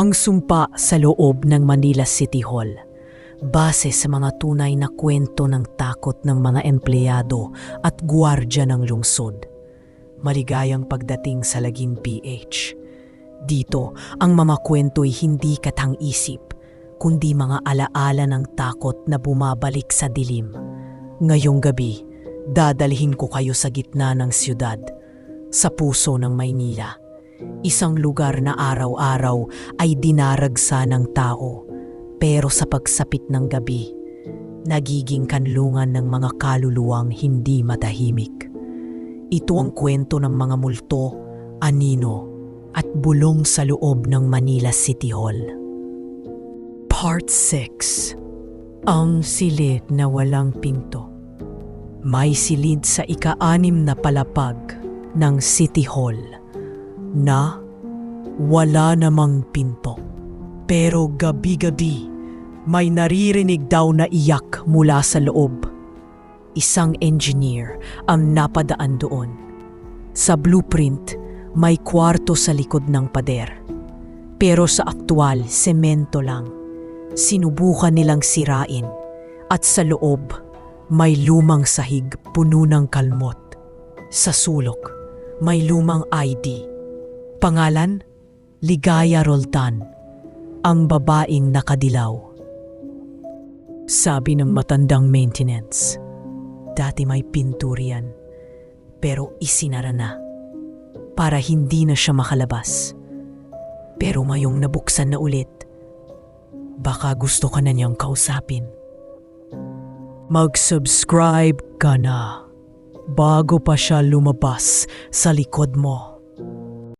Ang sumpa sa loob ng Manila City Hall. Base sa mga tunay na kwento ng takot ng mga empleyado at gwardya ng lungsod. Maligayang pagdating sa Lagim PH. Dito, ang mga kwento'y hindi katang-isip, kundi mga alaala ng takot na bumabalik sa dilim. Ngayong gabi, dadalhin ko kayo sa gitna ng siyudad, sa puso ng Maynila. Isang lugar na araw-araw ay dinaragsa ng tao, pero sa pagsapit ng gabi, nagiging kanlungan ng mga kaluluwang hindi matahimik. Ito ang kwento ng mga multo, anino, at bulong sa loob ng Manila City Hall. Part 6 Ang silid na walang pinto May silid sa ika-anim na palapag ng City Hall na wala namang pinto. Pero gabi-gabi may naririnig daw na iyak mula sa loob. Isang engineer ang napadaan doon. Sa blueprint, may kwarto sa likod ng pader. Pero sa aktwal, semento lang. Sinubukan nilang sirain at sa loob, may lumang sahig puno ng kalmot. Sa sulok, may lumang ID. Pangalan? Ligaya Roltan. Ang babaeng nakadilaw. Sabi ng matandang maintenance, dati may pinturian, pero isinara na para hindi na siya makalabas. Pero mayong nabuksan na ulit, baka gusto ka na niyang kausapin. Mag-subscribe ka na bago pa siya lumabas sa likod mo.